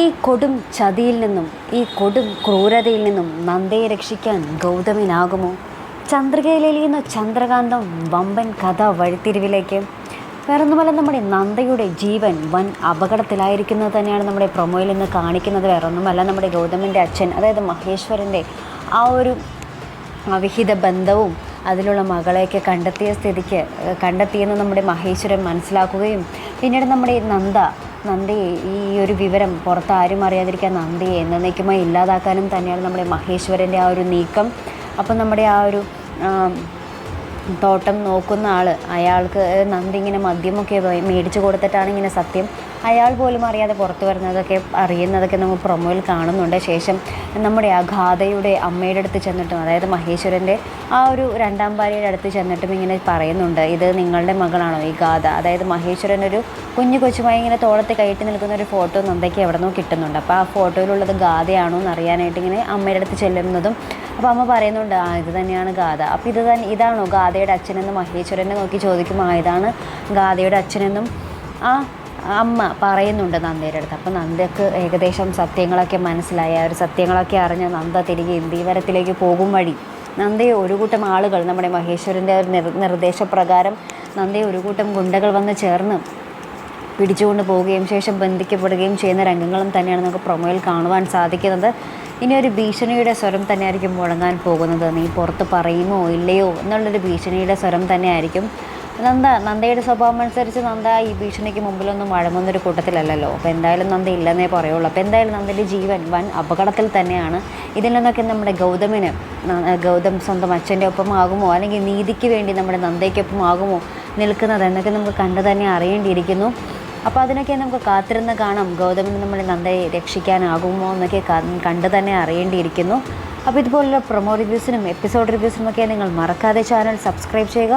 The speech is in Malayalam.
ഈ കൊടും ചതിയിൽ നിന്നും ഈ കൊടും ക്രൂരതയിൽ നിന്നും നന്ദയെ രക്ഷിക്കാൻ ഗൗതമിനാകുമോ? ചന്ദ്രികയിലെലിയുന്ന ചന്ദ്രകാന്തം വമ്പൻ കഥ വഴിത്തിരിവിലേക്ക്. വേറൊന്നുമല്ല നമ്മുടെ നന്ദയുടെ ജീവൻ വൻ അപകടത്തിലായിരിക്കുന്നത് തന്നെയാണ് നമ്മുടെ പ്രൊമോയിൽ നിന്ന് കാണിക്കുന്നത്. വേറൊന്നുമല്ല നമ്മുടെ ഗൗതമിന്റെ അച്ഛൻ അതായത് മഹേശ്വരന്റെ ആ ഒരു അവിഹിത ബന്ധവും അതിലുള്ള മകളെയൊക്കെ കണ്ടെത്തിയ സ്ഥിതിക്ക് കണ്ടെത്തിയെന്ന് നമ്മുടെ മഹേശ്വരൻ മനസ്സിലാക്കുകയും പിന്നീട് നമ്മുടെ നന്ദ നന്ദയെ ഈ ഒരു വിവരം പുറത്ത് ആരും അറിയാതിരിക്കാൻ നന്ദി. എന്നേക്കുമായി ഇല്ലാതാക്കാനും തന്നെയാണ് നമ്മുടെ മഹേശ്വരന്റെ ആ ഒരു നീക്കം. അപ്പം നമ്മുടെ ആ ഒരു തോട്ടം നോക്കുന്ന ആൾ അയാൾക്ക് നന്ദി ഇങ്ങനെ മദ്യമൊക്കെ മേടിച്ചു കൊടുത്തിട്ടാണ് ഇങ്ങനെ സത്യം അയാൾ പോലും അറിയാതെ പുറത്തു വരുന്നതൊക്കെ അറിയുന്നതൊക്കെ നമ്മൾ പ്രൊമോയിൽ കാണുന്നുണ്ട്. ശേഷം നമ്മുടെ ആ ഗാഥയുടെ അമ്മയുടെ അടുത്ത് ചെന്നിട്ടും അതായത് മഹേശ്വരന്റെ ആ ഒരു രണ്ടാം ഭാര്യയുടെ അടുത്ത് ചെന്നിട്ടും ഇങ്ങനെ പറയുന്നുണ്ട്. ഇത് നിങ്ങളുടെ മകളാണോ ഈ ഗാഥ? അതായത് മഹേശ്വരൻ ഒരു കുഞ്ഞു കൊച്ചുമായി ഇങ്ങനെ തോളത്ത് കയറ്റി നിൽക്കുന്ന ഒരു ഫോട്ടോ നന്ദയ്ക്ക് എവിടെ നിന്നോ കിട്ടുന്നുണ്ട്. അപ്പോൾ ആ ഫോട്ടോയിലുള്ളത് ഗാഥയാണോ എന്ന് അറിയാനായിട്ട് ഇങ്ങനെ അമ്മയുടെ അടുത്ത് ചെല്ലുന്നതും അപ്പോൾ അമ്മ പറയുന്നുണ്ട് ആ ഇത് തന്നെയാണ് ഗാഥ. അപ്പോൾ ഇത് തന്നെ ഇതാണോ ഗാഥയുടെ അച്ഛനെന്ന് മഹേശ്വരനെ നോക്കി ചോദിക്കുമ്പോൾ ഇതാണ് ഗാഥയുടെ അച്ഛനെന്നും ആ അമ്മ പറയുന്നുണ്ട് നന്ദയുടെ അടുത്ത്. അപ്പോൾ നന്ദക്ക് ഏകദേശം സത്യങ്ങളൊക്കെ മനസ്സിലായി. ആ ഒരു സത്യങ്ങളൊക്കെ അറിഞ്ഞ നന്ദ തിരികെ ഇന്ദീവരത്തിലേക്ക് പോകും വഴി നന്ദയെ ഒരു കൂട്ടം ആളുകൾ നമ്മുടെ മഹേശ്വരന്റെ ഒരു നിർ നിർദ്ദേശപ്രകാരം നന്ദയെ ഒരു കൂട്ടം ഗുണ്ടകൾ വന്ന് ചേർന്ന് പിടിച്ചുകൊണ്ട് പോവുകയും ശേഷം ബന്ധിക്കപ്പെടുകയും ചെയ്യുന്ന രംഗങ്ങളും തന്നെയാണ് നമുക്ക് പ്രൊമോയിൽ കാണുവാൻ സാധിക്കുന്നത്. ഇനി ഒരു ഭീഷണിയുടെ സ്വരം തന്നെ ആയിരിക്കും മുഴങ്ങാൻ പോകുന്നത്. നീ പുറത്ത് പറയുമോ ഇല്ലയോ എന്നുള്ളൊരു ഭീഷണിയുടെ സ്വരം തന്നെയായിരിക്കും. നന്ദ നന്ദയുടെ സ്വഭാവം അനുസരിച്ച് നന്ദ ഈ ഭീഷണിക്ക് മുമ്പിലൊന്നും വഴങ്ങുന്നൊരു കൂട്ടത്തിലല്ലല്ലോ. അപ്പോൾ എന്തായാലും നന്ദ ഇല്ലെന്നേ പറയുള്ളൂ. അപ്പോൾ എന്തായാലും നന്ദന്റെ ജീവൻ വൻ അപകടത്തിൽ തന്നെയാണ്. ഇതിൽ നിന്നൊക്കെ നമ്മുടെ ഗൗതമിന് ഗൗതം സ്വന്തം അച്ഛന്റെ ഒപ്പം ആകുമോ? അല്ലെങ്കിൽ നീതിക്ക് വേണ്ടി നമ്മുടെ നന്ദയ്ക്കൊപ്പം ആകുമോ? നിൽക്കുന്നത് എന്നൊക്കെ നമുക്ക് കണ്ടു തന്നെ അറിയേണ്ടിയിരിക്കുന്നു. അപ്പോൾ അതിനൊക്കെ നമുക്ക് കാത്തിരുന്ന് കാണാം. ഗൗതമിന് നമ്മുടെ നന്ദയെ രക്ഷിക്കാനാകുമോ എന്നൊക്കെ കണ്ടു തന്നെ അറിയേണ്ടിയിരിക്കുന്നു. അപ്പോൾ ഇതുപോലുള്ള പ്രൊമോ റിവ്യൂസിനും എപ്പിസോഡ് റിവ്യൂസിനും ഒക്കെ നിങ്ങൾ മറക്കാതെ ചാനൽ സബ്സ്ക്രൈബ് ചെയ്യുക.